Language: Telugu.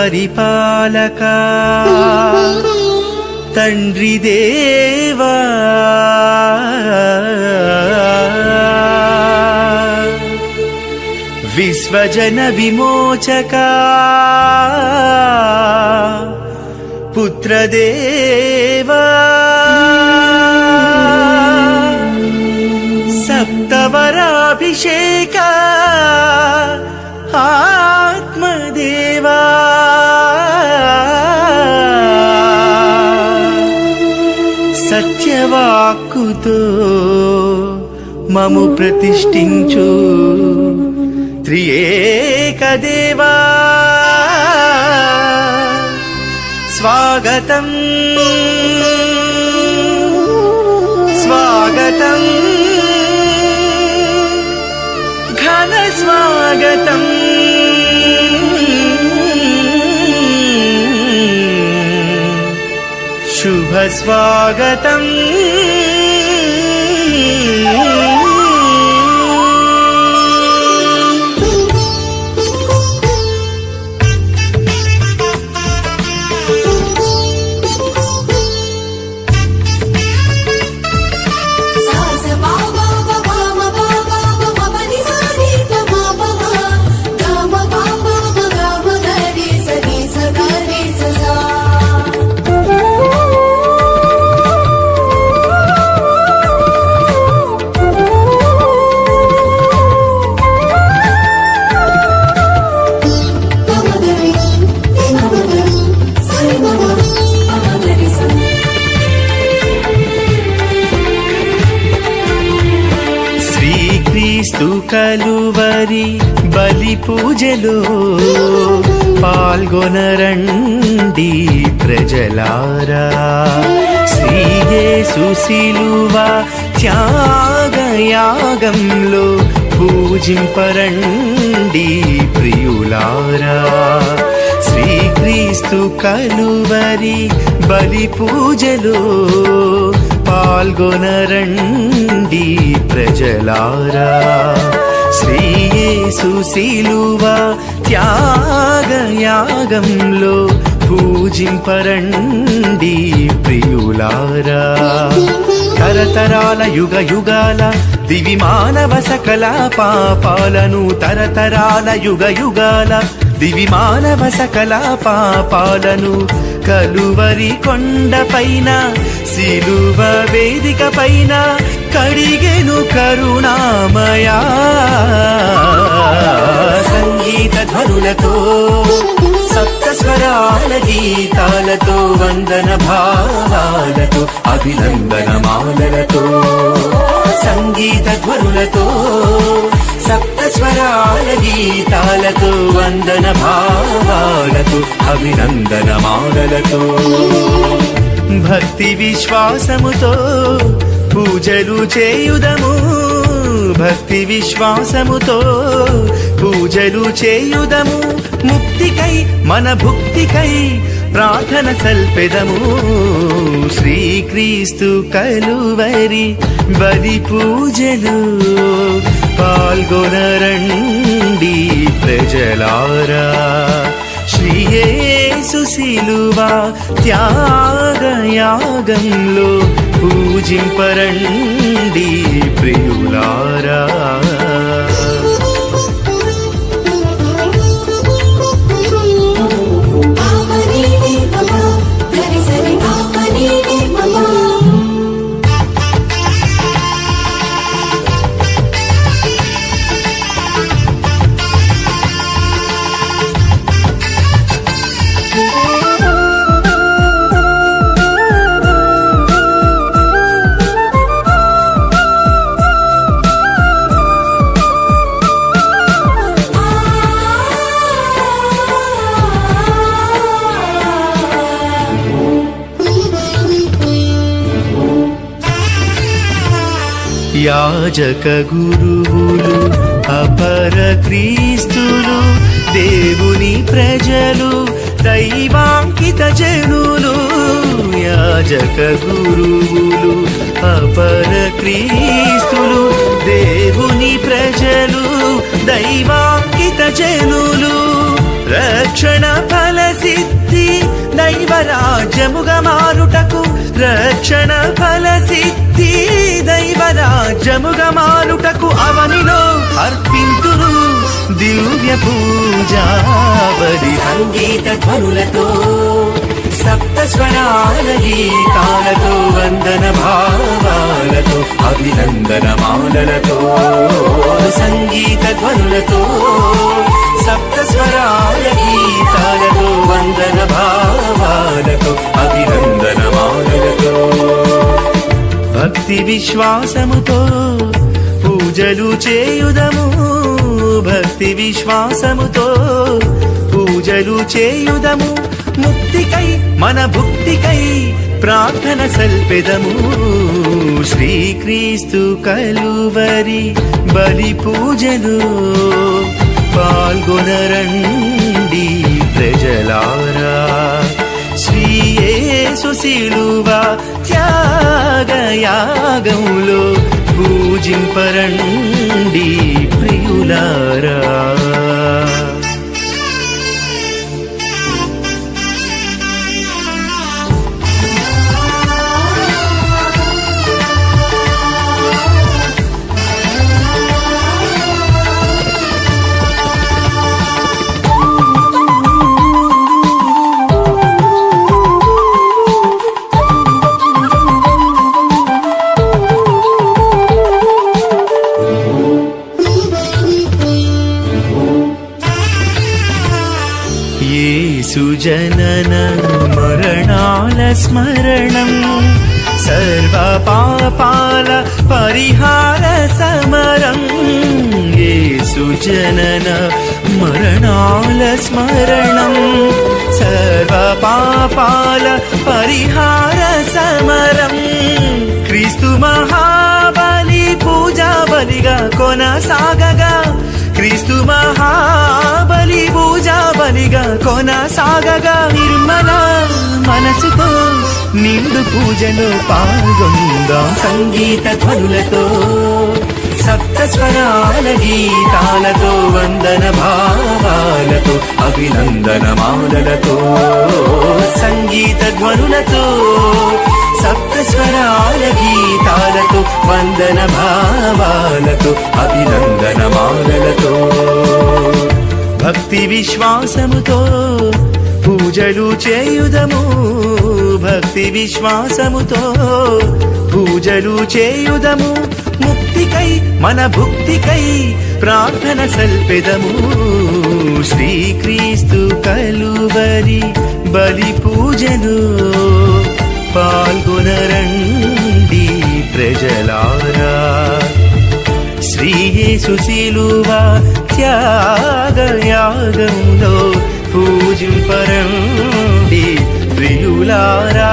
सर्वलोकपरिपालका తండ్రి దేవా. విశ్వజన విమోచక. పుత్రదేవా సప్తవరాభిషేక. ఆత్మదేవా. వాక్కుతో మము ప్రతిష్ఠించు. త్రియేకదేవా స్వాగతం. స్వాగతం. ఘన స్వాగతం. శుభ కలువరి బలి పూజలో పాల్గొనరండి ప్రజలారా. శ్రీయే శిలువ త్యాగయాగంలో పూజింపరండి ప్రియులారా. శ్రీక్రీస్తు కలువరి బలి పూజలో పాల్గొనరండి ప్రజలారా. సుశీలువ త్యాగయాగంలో పూజింపరండి ప్రియులారా. తరతరాల యుగ యుగాల దివి మానవ సకల పాపాలను తరతరాల యుగ యుగాల దివి మానవ సకల పాపాలను కలువరి కొండ పైన సిలువ వేదిక పైన కడిగెను కరుణామయా సంగీత సప్తస్వరాల గీతాలతో వందన భావాలతో అభినందన మాలలతో సంగీత ధ్వనులతో సప్తస్వరాల గీతాలతో వందన భావాలతో అభినందన మాలలతో భక్తి విశ్వాసముతో పూజలు చేయుదము. భక్తి విశ్వాసముతో పూజలు చేయుదము ముక్తికై మన భుక్తికై ప్రార్థన సల్పెదము. శ్రీక్రీస్తు కలువరి బలి పూజలు పాల్గొనరండి ప్రజలారా. శ్రీయేసు శిలువ త్యాగయాగంలో పూజింపరండి ప్రియులారా. యాజక గురువులు అపర క్రీస్తులు దేవుని ప్రజలు దైవాంకిత జనులు యాజక గురువులు అపర క్రీస్తులు దేవుని ప్రజలు దైవాంకిత జనులు రక్షణ ఫల సిద్ధి దైవరాజ్యముగా మారుటకు రక్షణ ఫల సిద్ధి దైవరాజ్యముగా మారుటకు అవనిలో అర్పింతురు దివ్య పూజావరి సంగీత ధ్వనులతో సప్త స్వరాల గీతాలతో వందన భావాలతో అభినందన మాలలతో సంగీత ధ్వనులతో భక్తి విశ్వాసముతో పూజలు చేయుదము. భక్తి విశ్వాసముతో పూజలు చేయుదము. ముక్తికై మన భుక్తికై ప్రార్థన సల్పెదము. శ్రీక్రీస్తు కలువరి బలి పూజలు పాల్గొనరండి. శ్రీయేసు శిలువ త్యాగయాగంలో పూజింపరండి ప్రియులారా. మరణాల స్మరణం సర్వ పాపాల పరిహార సమరం యేసు జనన మరణాల స్మరణం సర్వ పాపాల పరిహార సమరం క్రీస్తు మహాబలి పూజా బలిగా కొనసాగగా నిర్మల మనసుతో నిండు పూజలో పాల్గొందా. సంగీత ధ్వనులతో సప్త స్వరాల గీతాలతో వందన భావాలతో అభినందన మాలలతో సంగీత ధ్వనులతో సప్తస్వరాల గీతాలతో వందన భావాలతో అభినందన మాలలతో. భక్తి విశ్వాసముతో పూజలు చేయుదము. భక్తి విశ్వాసముతో పూజలు చేయుదము. ముక్తికై మన భుక్తికై ప్రార్థన సల్పెదము. శ్రీక్రీస్తు కలువరి బలి పూజను పాల్గొనరండి ప్రజలారా. శ్రీయేసు శిలువ త్యాగయాగంలో పూజింపరండి ప్రియులారా.